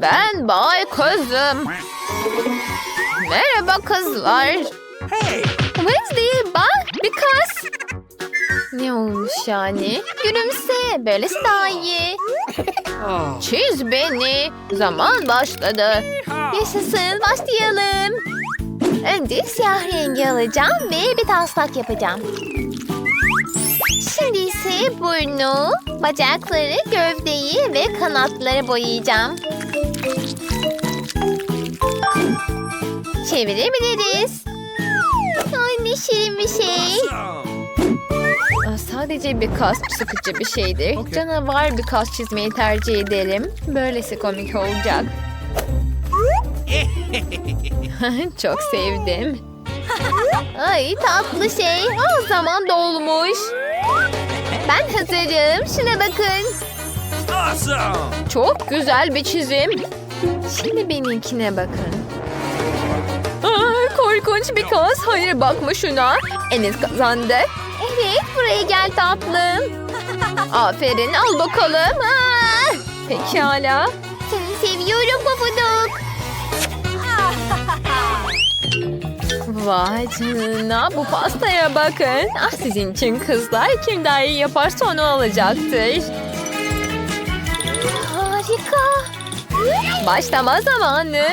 Ben Bay Kızım. Merhaba kızlar. Wednesday bak bir kız. Ne olmuş yani? Gülümse. Böylesi daha iyi. Çiz beni. Zaman başladı. Yaşasın başlayalım. Önce siyah rengi alacağım ve bir taslak yapacağım. Şimdi ise burnu, bacakları, gövdeyi ve kanatları boyayacağım. Çevirebiliriz. Ay ne şirin bir şey. Aa, Sadece bir kas sıkıcı bir şeydir. Canavar bir kas çizmeyi tercih ederim. Böylesi komik olacak. Çok sevdim. Ay tatlı şey. O zaman dolmuş. Ben hazırım. Şuna bakın. Awesome! Çok güzel bir çizim. Şimdi benimkine bakın. Korkunç bir kız. Hayır bakma şuna. Enes kazandı. Evet buraya gel tatlım. Aferin al bakalım. Aa, pekala. Seni seviyorum Pofuduk. Vay canına bu pastaya bakın. Ah sizin için kızlar kim daha iyi yaparsa onu alacaktır. Harika. Başlama zamanı.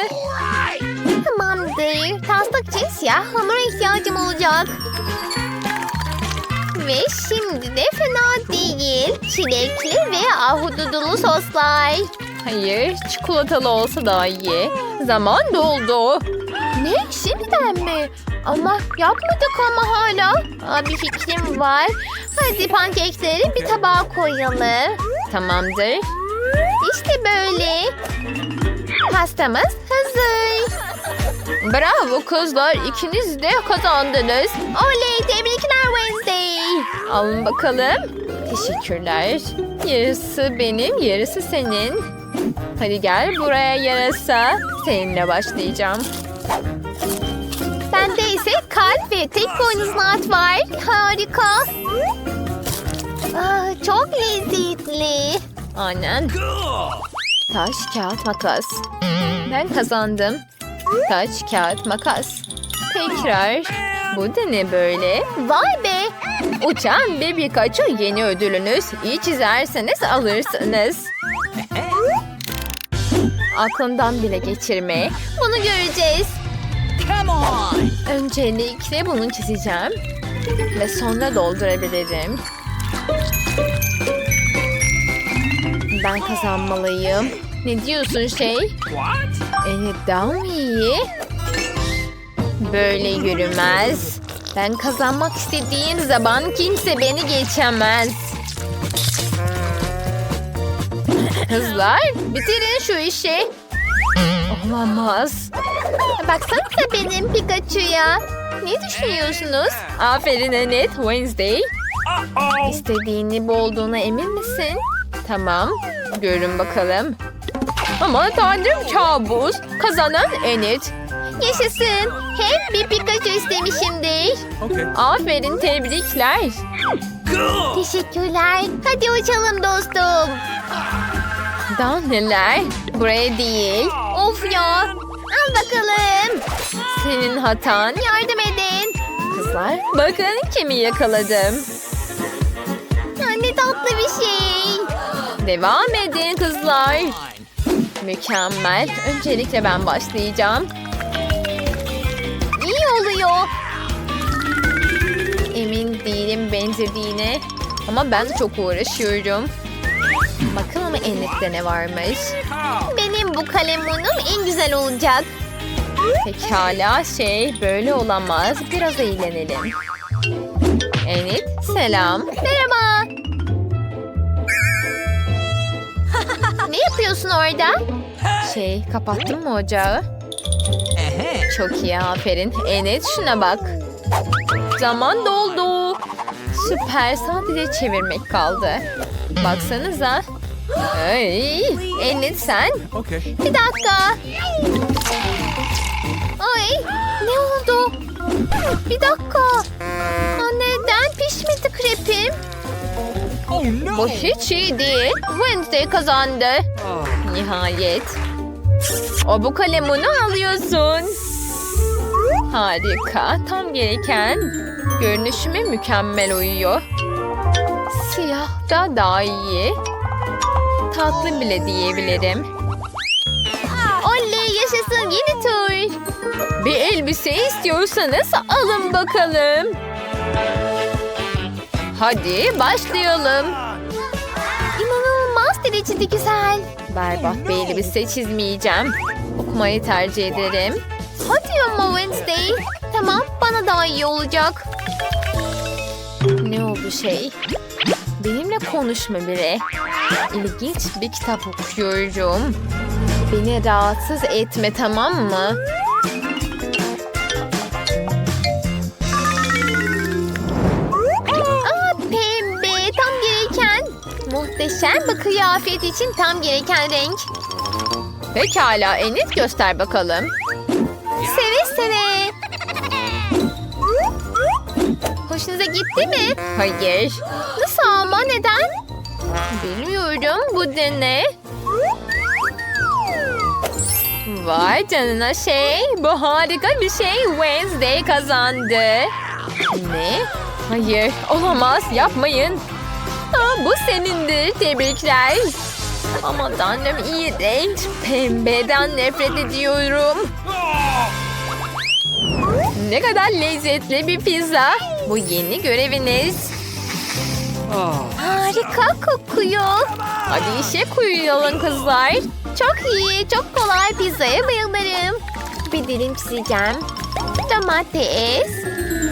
Tamamdır. Taslak için siyah hamura ihtiyacım olacak. Ve şimdi de fena değil. Çilekli ve ahududulu soslar. Hayır, çikolatalı olsa daha iyi. Zaman doldu. Ne? Şimdiden mi? Ama yapmadık ama hala. Aa, bir fikrim var. Hadi pankekleri bir tabağa koyalım. Tamamdır. İşte böyle. Pastamız hazır. Bravo kızlar. ikiniz de kazandınız. Oley tebrikler Wednesday. Alın bakalım. Teşekkürler. Yarısı benim, yarısı senin. Hadi gel buraya yarasa. Seninle başlayacağım. Bende ise kalp ve tek boynuzlu var. Harika. Aa, çok lezzetli. Aynen. Taş, kağıt, makas. Ben kazandım. Taş, kağıt, makas. Tekrar. Bu da ne böyle? Vay be! Uçan bir Pikachu yeni ödülünüz. İyi çizerseniz alırsınız. Aklından bile geçirme. Bunu göreceğiz. Come on! Öncelikle bunu çizeceğim. Ve sonra doldurabilirim. Ben kazanmalıyım. Ne diyorsun şey? What? Evet daha mı iyi? Böyle yürümez. Ben kazanmak istediğim zaman kimse beni geçemez. Kızlar bitirin şu işi. Olamaz. Baksanıza benim Pikachu'ya. Ne düşünüyorsunuz? Aferin Annette Wednesday. İstediğini bu olduğuna emin misin? Tamam. Görün bakalım. Ama tanrım kabus. Kazanan Enid. Yaşasın. Hem bir Pikachu istemişimdir. Okay. Aferin tebrikler. Teşekkürler. Hadi uçalım dostum. Daha neler? Buraya değil. Of ya. Al bakalım. Senin hatan. Yardım edin. Kızlar bakın kimi yakaladım. Ne tatlı bir şey. Devam edin kızlar. Mükemmel. Öncelikle ben başlayacağım. İyi oluyor. Emin değilim benzediğine. Ama ben çok uğraşıyorum. Bakın ama Ennet'te ne varmış. Benim bu kalemunum en güzel olacak. Pekala şey böyle olamaz. Biraz eğlenelim. Enid selam. Merhaba. Yapıyorsun orada? Şey kapattın mı ocağı? Çok iyi aferin. Enid şuna bak. Zaman doldu. Süper sadece çevirmek kaldı. Baksanıza. Ay, Enid sen. Okay. Bir dakika. Ay ne oldu? Bir dakika. Aa, neden pişmedi krepim? Oh no! Bu hiç iyi değil. Wednesday kazandı. Oh. Nihayet. O bu kalemini alıyorsun. Harika. Tam gereken. Görünüşüme mükemmel uyuyor. Siyah da daha iyi. Tatlı bile diyebilirim. Oley yaşasın yeni tur. Bir elbise istiyorsanız alın bakalım. Hadi başlayalım. İnanılmaz derecede güzel. Berbat bir elbise çizmeyeceğim. Okumayı tercih ederim. Hadi ama Wednesday. Tamam bana daha iyi olacak. Ne oldu şey? Benimle konuşma biri. İlginç bir kitap okuyorum. Beni rahatsız etme tamam mı? Muhteşem bir kıyafet için tam gereken renk. Pekala Enid göster bakalım. Seve seve. Hoşunuza gitti mi? Hayır. Nasıl ama neden? Bilmiyorum bu ne? Vay canına şey. Bu harika bir şey. Wednesday kazandı. Ne? Hayır olamaz yapmayın. Bu senindir tebrikler. Ama tanrım iğrenç. Pembeden nefret ediyorum. Ne kadar lezzetli bir pizza. Bu yeni göreviniz. Harika kokuyor. Hadi işe koyulalım kızlar. Çok iyi, çok kolay pizzaya bayılırım. Bir dilim çizeceğim. Domates,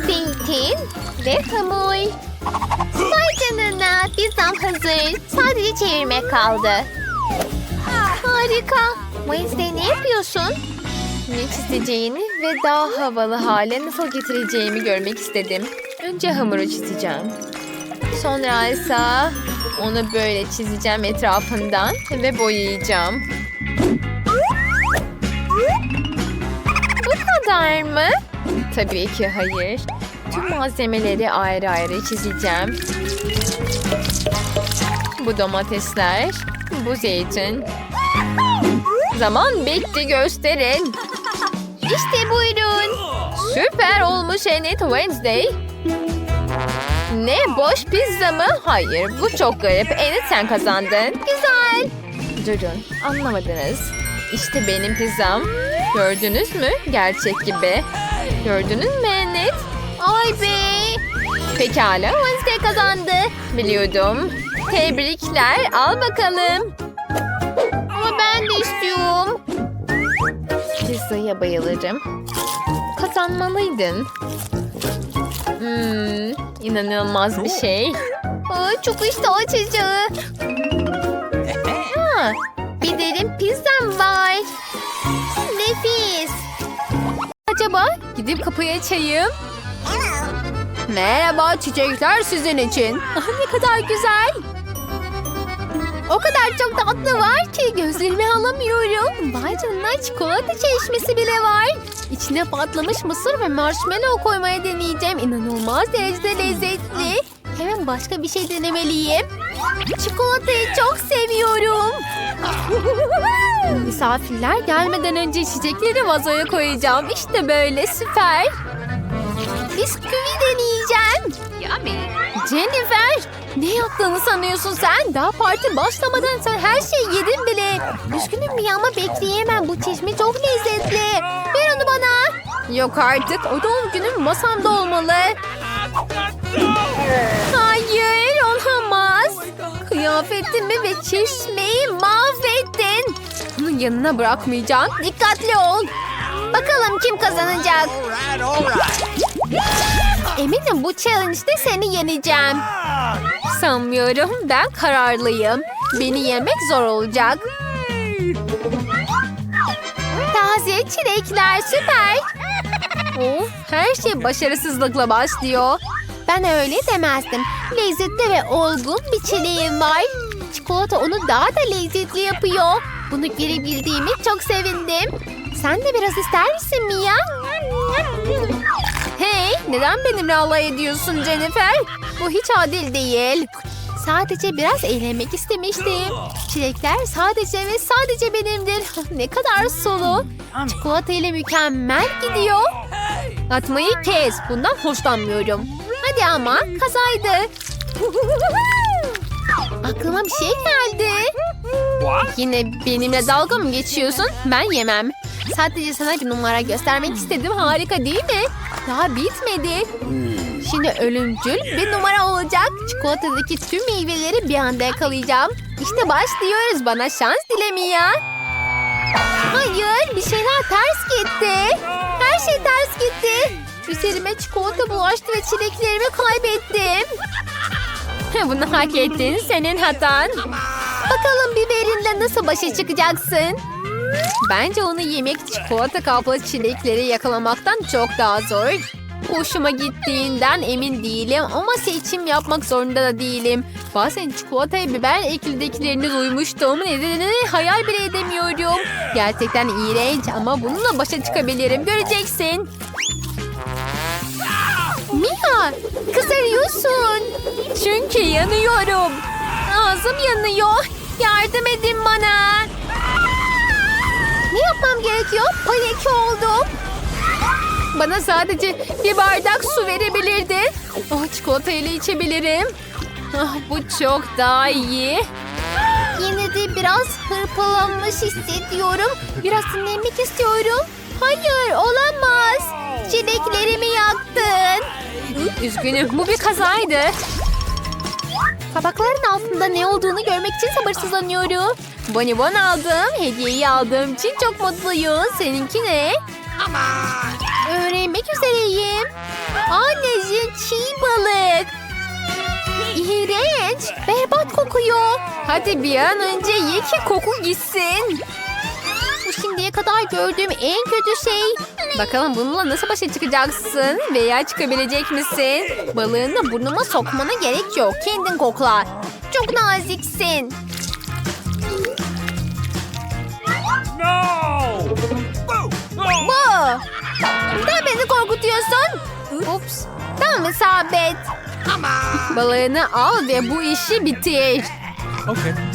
zeytin ve hamur. Vay canına, pizzam hazır. Sadece çevirmek kaldı. Harika. Wednesday ne yapıyorsun? Ne çizeceğini ve daha havalı hale nasıl getireceğimi görmek istedim. Önce hamuru çizeceğim. Sonra ise onu böyle çizeceğim etrafından ve boyayacağım. Bu kadar mı? Tabii ki hayır. Tüm malzemeleri ayrı ayrı çizeceğim. Bu domatesler, bu zeytin. Zaman bitti gösterin. İşte buyurun. Süper olmuş Enid Wednesday. Ne boş pizza mı? Hayır bu çok garip. Enid sen kazandın. Güzel. Durun anlamadınız. İşte benim pizzam. Gördünüz mü? Gerçek gibi. Gördünüz mü? Ay be. Pekala Wednesday kazandı. Biliyordum. Tebrikler al bakalım. Ama ben de istiyorum. Pizzaya bayılırım. Kazanmalıydın. Hmm, inanılmaz bir şey. Aa, çok iştah açıcı. Ha, bir derin pizzam var. Nefis. Acaba gidip kapıyı açayım. Merhaba çiçekler sizin için. Ah, ne kadar güzel. O kadar çok tatlı var ki gözlerimi alamıyorum. Vay canına çikolata çeşmesi bile var. İçine patlamış mısır ve marshmallow koymaya deneyeceğim. İnanılmaz derecede lezzetli. Hemen başka bir şey denemeliyim. Çikolatayı çok seviyorum. Misafirler gelmeden önce içecekleri vazoya koyacağım. İşte böyle süper. Bisküvi deneyeceğim. Jennifer, ne yaptığını sanıyorsun sen? Daha parti başlamadan sen her şeyi yedin bile. Üzgünüm bir ama bekleyemem. Bu çeşme çok lezzetli. Ver onu bana. Yok artık. O doğum günüm masamda olmalı. Hayır, olamaz. Kıyafetimi ve çeşmeyi mahvettin. Bunu yanına bırakmayacağım. Dikkatli ol. Bakalım kim kazanacak. All right, all right. Eminim bu challenge'de seni yeneceğim. Sanmıyorum. Ben kararlıyım. Beni yemek zor olacak. Taze çilekler süper. Of, her şey başarısızlıkla başlıyor. Ben öyle demezdim. Lezzetli ve olgun bir çileğim var. Çikolata onu daha da lezzetli yapıyor. Bunu görebildiğimi çok sevindim. Sen de biraz ister misin Mia? Hey, neden benimle alay ediyorsun Jennifer? Bu hiç adil değil. Sadece biraz eğlenmek istemiştim. Çilekler sadece ve sadece benimdir. ne kadar sulu. Çikolata ile mükemmel gidiyor. Atmayı kes. Bundan hoşlanmıyorum. Hadi ama kazaydı. Aklıma bir şey geldi. Yine benimle dalga mı geçiyorsun? Ben yemem. Sadece sana bir numara göstermek istedim. Harika değil mi? Daha bitmedi. Şimdi ölümcül bir numara olacak. Çikolatadaki tüm meyveleri bir anda yakalayacağım. İşte başlıyoruz. Bana şans dile Mia. Hayır bir şeyler ters gitti. Her şey ters gitti. Üzerime çikolata bulaştı ve çileklerimi kaybettim. Bunu hak ettin. Senin hatan. Bakalım biberinle nasıl başa çıkacaksın? Bence onu yemek çikolata kaplı çilekleri yakalamaktan çok daha zor. Hoşuma gittiğinden emin değilim ama seçim yapmak zorunda da değilim. Bazen çikolataya biber eklidekilerini duymuştum. Nedenini hayal bile edemiyorum. Gerçekten iğrenç ama bununla başa çıkabilirim. Göreceksin. Mia kızarıyorsun. Çünkü yanıyorum. Ağzım yanıyor. Yardım edin bana. Ne yapmam gerekiyor? Panik oldum. Bana sadece bir bardak su verebilirdin. Oh, çikolata ile içebilirim. Ah, bu çok daha iyi. Yine de biraz hırpalanmış hissediyorum. Biraz dinlenmek istiyorum. Hayır olamaz. Çileklerimi yaktın. Üzgünüm bu bir kazaydı. Kabakların altında ne olduğunu görmek için sabırsızlanıyorum. Bonibon aldım. Hediyeyi aldığım için çok mutluyum. Seninki ne? Öğrenmek üzereyim. Anneciğim çiğ balık. İğrenç. Berbat kokuyor. Hadi bir an önce ye ki koku gitsin. Kadar gördüğüm en kötü şey. Bakalım bununla nasıl başa çıkacaksın veya çıkabilecek misin? Balığını burnuma sokmana gerek yok. Kendin kokla. Çok naziksin. No. Bu. Neden beni korkutuyorsun? Ups. Tamam isabet. Balığını al ve bu işi bitir. Okay.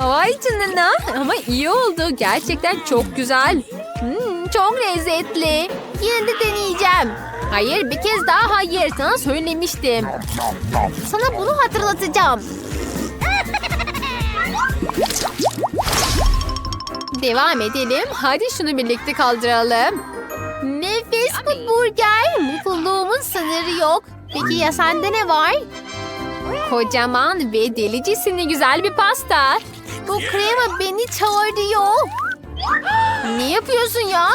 Vay canına ama iyi oldu. Gerçekten çok güzel. Hmm, çok lezzetli. Yine de deneyeceğim. Hayır bir kez daha hayır. Sana söylemiştim. Sana bunu hatırlatacağım. Devam edelim. Hadi şunu birlikte kaldıralım. Nefis bu burger. Mutluluğumun sınırı yok. Peki ya sende ne var? Kocaman ve delicesine güzel bir pasta. Bu krema beni çağırıyor. Ne yapıyorsun ya?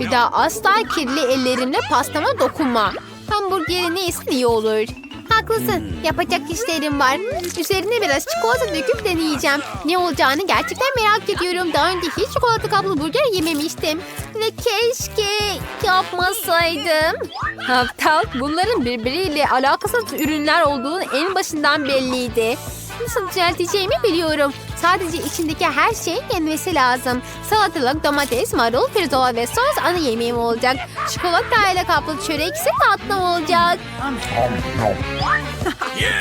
Bir daha asla kirli ellerimle pastama dokunma. Hamburgeri neyse iyi olur. Haklısın. Yapacak işlerim var. Üzerine biraz çikolata döküp deneyeceğim. Ne olacağını gerçekten merak ediyorum. Daha önce hiç çikolata kaplı burger yememiştim. Ve keşke yapmasaydım. Aptal bunların birbiriyle alakasız ürünler olduğunu en başından belliydi. Nasıl düzelteceğimi biliyorum. Sadece içindeki her şeyin yenmesi lazım. Salatalık, domates, marul, pirzola ve sos ana yemeğim olacak. Çikolata ile kaplı çörek ise tatlım olacak.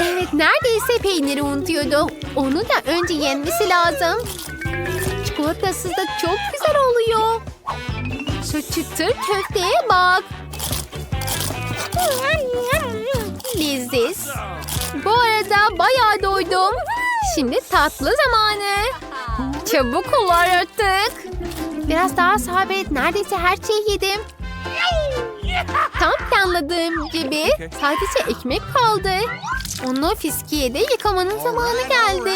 Evet neredeyse peyniri unutuyordum. Onu da önce yenmesi lazım. Çikolatasız da çok güzel oluyor. Şu çıtır köfteye bak. Leziz. Bu arada bayağı doydum. Şimdi tatlı zamanı. Çabuk ol artık. Biraz daha sabret. Neredeyse her şeyi yedim. Tam planladığım gibi sadece ekmek kaldı. Onu fiskiyede yıkamanın zamanı geldi.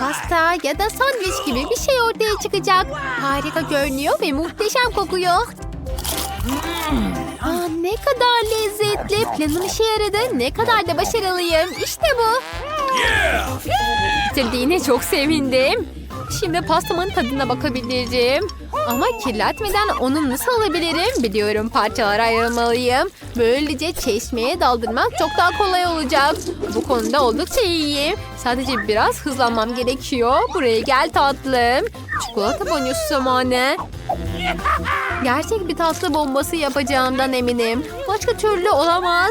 Pasta ya da sandviç gibi bir şey ortaya çıkacak. Harika görünüyor ve muhteşem kokuyor. Aa, ne kadar lezzetli. Planım işe yaradı. Ne kadar da başarılıyım. İşte bu. Bitirdiğine çok sevindim. Şimdi pastamın tadına bakabilirim. Ama kirletmeden onu nasıl alabilirim biliyorum parçalara ayırmalıyım. Böylece çeşmeye daldırmak çok daha kolay olacak. Bu konuda oldukça iyiyim. Sadece biraz hızlanmam gerekiyor. Buraya gel tatlım. Çikolata bonusu zamanı. Gerçek bir tatlı bombası yapacağımdan eminim. Başka türlü olamaz.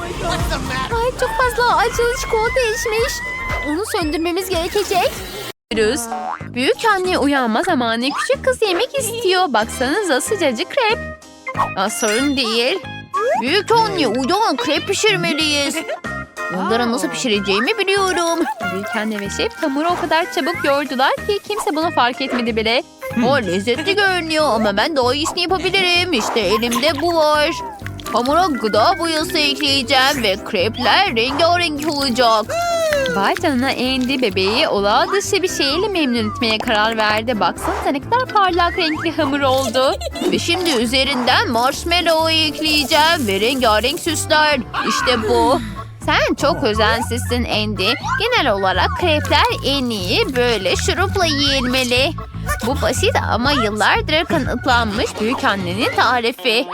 Ay çok fazla acılı çikolata içmiş. Onu söndürmemiz gerekecek. Büyük anne uyanma zamanı küçük kız yemek istiyor. Baksanıza sıcacık krep. Aa, sorun değil. Büyük anne uyan krep pişirmeliyiz. Onlara nasıl pişireceğimi biliyorum. Büyük anne ve şef hamuru o kadar çabuk yoğurdular ki kimse bunu fark etmedi bile. O lezzetli görünüyor ama ben daha iyisini yapabilirim. İşte elimde bu var. Hamura gıda boyası ekleyeceğim ve krepler rengarenk olacak. Vay canına Andy bebeği olağan dışı bir şeyle memnun etmeye karar verdi. Baksanıza ne kadar parlak renkli hamur oldu. ve şimdi üzerinden marshmallow ekleyeceğim ve rengarenk süsler. İşte bu. Sen çok özensizsin Andy. Genel olarak krepler en iyi böyle şurupla yiyilmeli. Bu basit ama yıllardır kanıtlanmış büyük annenin tarifi.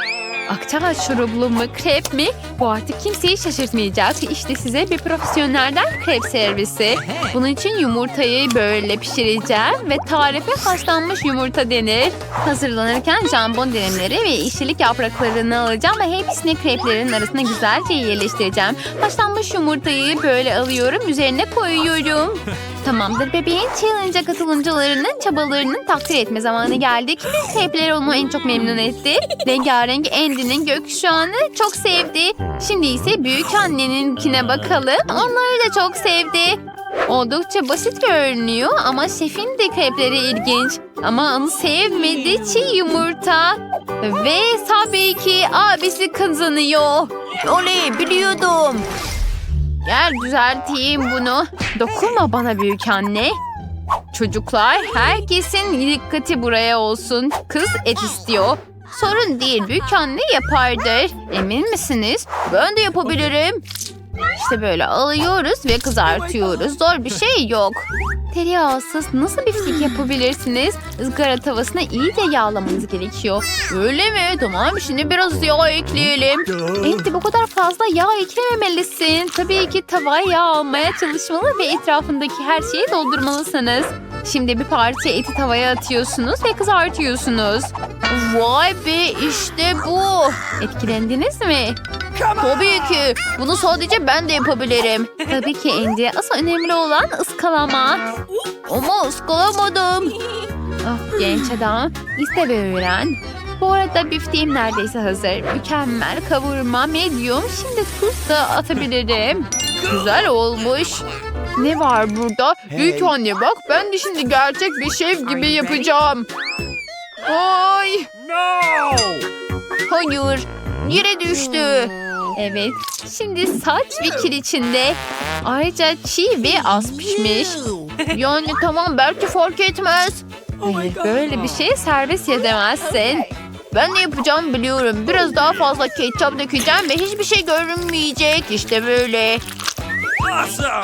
Akçaağaç şuruplu mu krep mi? Bu artık kimseyi şaşırtmayacak. İşte size bir profesyonelden krep servisi. Bunun için yumurtayı böyle pişireceğim ve tarife haşlanmış yumurta denir. Hazırlanırken jambon dilimleri ve işçilik yapraklarını alacağım ve hepsini kreplerin arasına güzelce yerleştireceğim. Haşlanmış yumurtayı böyle alıyorum, üzerine koyuyorum. Tamamdır bebeğin challenge'a katılımcılarının çabalarının takdir etme zamanı geldi. Kimin krepleri onu en çok memnun etti? Rengarenk Andy'nin gökkuşağını çok sevdi. Şimdi ise büyük anneninkine bakalım. Onları da çok sevdi. Oldukça basit görünüyor ama şefin de krepleri ilginç. Ama onu sevmedi çiğ yumurta. Ve tabii ki abisi kazanıyor. Oley biliyordum. Gel düzelteyim bunu. Dokunma bana büyük anne. Çocuklar herkesin dikkati buraya olsun. Kız et istiyor. Sorun değil büyük anne yapardır. Emin misiniz? Ben de yapabilirim. İşte böyle alıyoruz ve kızartıyoruz. Zor bir şey yok. Tereyağsız nasıl biftek yapabilirsiniz? Izgara tavasına iyice yağlamanız gerekiyor. Öyle mi? Tamam şimdi biraz yağ ekleyelim. Enti bu kadar fazla yağ eklememelisin. Tabii ki tavaya yağ almaya çalışmalı ve etrafındaki her şeyi doldurmalısınız. Şimdi bir parça eti tavaya atıyorsunuz ve kızartıyorsunuz. Vay be işte bu. Etkilendiniz mi? Tabii ki. Bunu sadece ben de yapabilirim. Tabii ki Andy. Asıl önemli olan ıskalama. Ama ıskalamadım. Ah genç adam. İste ve öğren. Bu arada bifteğim neredeyse hazır. Mükemmel kavurma medium. Şimdi tuz da atabilirim. Güzel olmuş. Ne var burada? Büyük anne bak ben de şimdi gerçek bir şef gibi yapacağım. Ay No! hayır yere düştü. Evet şimdi saç ve kil içinde. Ayrıca çiğ ve az pişmiş. Yani tamam belki fark etmez. Hayır, böyle bir şey servis edemezsin. Ben ne yapacağım biliyorum. Biraz daha fazla ketçap dökeceğim ve hiçbir şey görünmeyecek. İşte böyle. Awesome.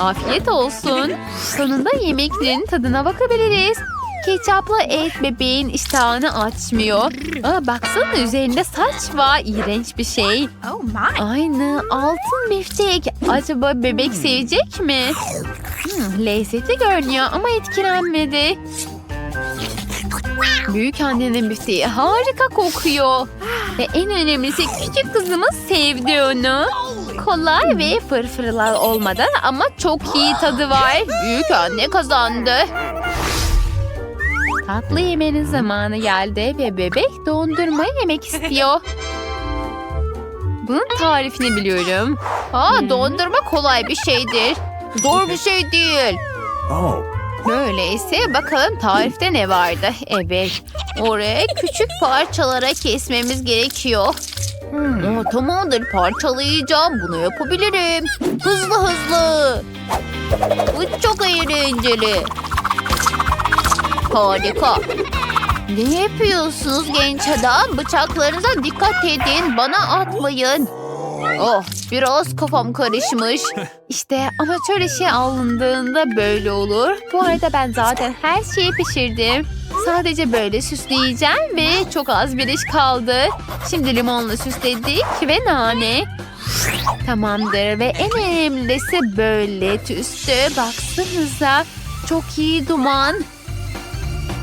Afiyet olsun. Sonunda yemeklerin tadına bakabiliriz. Ketçaplı et bebeğin iştahını açmıyor. Aa, baksana üzerinde saç var. İğrenç bir şey. Oh. Aynı altın biftek. Acaba bebek sevecek mi? Hmm, lezzetli görünüyor ama etkilenmedi. Büyük annenin bifteği harika kokuyor. Ve en önemlisi küçük kızımız sevdi onu. Kolay ve fırfırlar olmadan ama çok iyi tadı var. Büyük anne kazandı. Tatlı yemenin zamanı geldi ve bebek dondurma yemek istiyor. Bunun tarifini biliyorum. Aa, dondurma kolay bir şeydir. Zor bir şey değil. Oh. Böyleyse bakalım tarifte ne vardı? Evet. Oraya küçük parçalara kesmemiz gerekiyor. Aa, tamamdır parçalayacağım. Bunu yapabilirim. Hızlı hızlı. Bu çok eğlenceli. Harika. Ne yapıyorsunuz genç adam? Bıçaklarınıza dikkat edin. Bana atmayın. Oh biraz kafam karışmış. İşte amatör işe alındığında böyle olur. Bu arada ben zaten her şeyi pişirdim. Sadece böyle süsleyeceğim ve çok az bir iş kaldı. Şimdi limonla süsledik ve nane. Tamamdır ve en önemlisi böyle tüstü. Baksanıza çok iyi duman.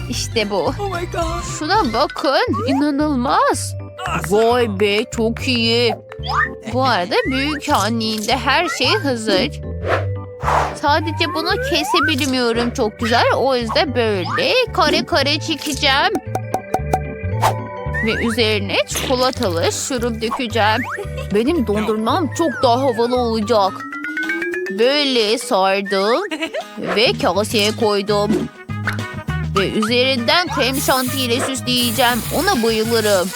İşte bu. Oh. Şuna bakın inanılmaz. Vay be çok iyi. Bu arada büyük anneğinde her şey hazır. Sadece bunu kesebilmiyorum çok güzel. O yüzden böyle kare kare çekeceğim. Ve üzerine çikolatalı şurup dökeceğim. Benim dondurmam çok daha havalı olacak. Böyle sardım ve kaseye koydum. Ve üzerinden krem şanti ile süsleyeceğim. Ona bayılırım.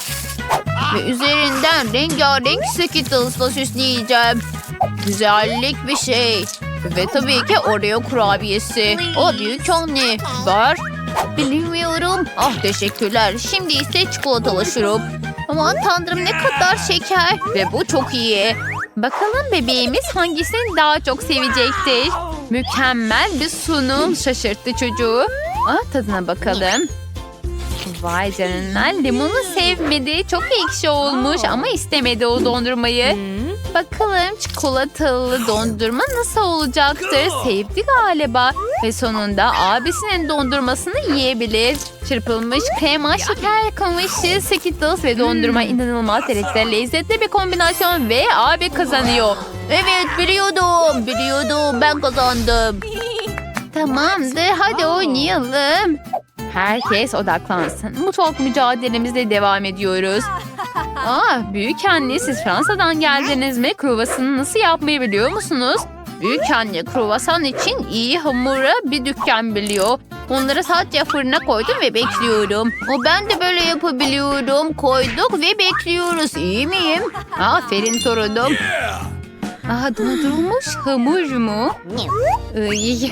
Ve üzerinden rengarenk Skittles'la süsleyeceğim. Güzellik bir şey. Ve tabii ki Oreo kurabiyesi. O büyük anne. Var. Bilmiyorum. Ah teşekkürler. Şimdi ise çikolatalı şurup. Aman tanrım ne kadar şeker. Ve bu çok iyi. Bakalım bebeğimiz hangisini daha çok sevecektir. Mükemmel bir sunum şaşırttı çocuğu. Ah tadına bakalım. Vay canına limonu sevmedi. Çok ekşi olmuş ama istemedi o dondurmayı. Bakalım çikolatalı dondurma nasıl olacaktır? Sevdi galiba. Ve sonunda abisinin dondurmasını yiyebilir. Çırpılmış krema, şeker, kamışı, Skittles ve dondurma inanılmaz derecede lezzetli bir kombinasyon ve abi kazanıyor. Evet biliyordum, biliyordum ben kazandım. Tamamdır hadi oynayalım. Herkes odaklansın. Mutfak mücadelemizle devam ediyoruz. Aa, büyük anne siz Fransa'dan geldiniz mi? Kruvasanı nasıl yapmayı biliyor musunuz? Büyük anne kruvasan için iyi hamura bir dükkan biliyor. Onları sadece fırına koydum ve bekliyorum. O ben de böyle yapabiliyorum. Koyduk ve bekliyoruz. İyi miyim? Aferin torunum. Aha dondurulmuş hamur mu? Iy,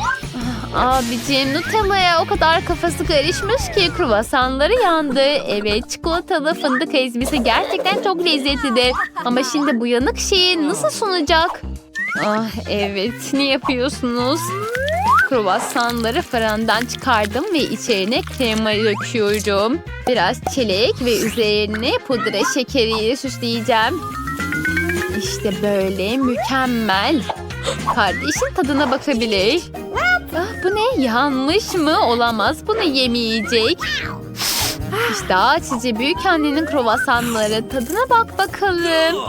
Abicim Nutella'ya o kadar kafası karışmış ki kruvasanları yandı. Evet çikolatalı fındık ezmesi gerçekten çok lezzetlidir. Ama şimdi bu yanık şeyi nasıl sunacak? Ah evet ne yapıyorsunuz? Kruvasanları fırından çıkardım ve içerine krema döküyorum. Biraz çilek ve üzerine pudra şekeriyle süsleyeceğim. İşte böyle mükemmel. Kardeşin tadına bakabilir. Bu ne? Yanmış mı? Olamaz. Bunu yemeyecek. İşte açıcı büyük annenin kruvasanları. Tadına bak bakalım.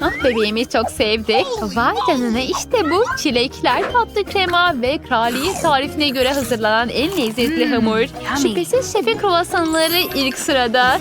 Ah bebeğimiz çok sevdi. Vay canına işte bu çilekler tatlı krema ve kraliyet tarifine göre hazırlanan en lezzetli hamur. Şüphesiz şefin kruvasanları ilk sırada.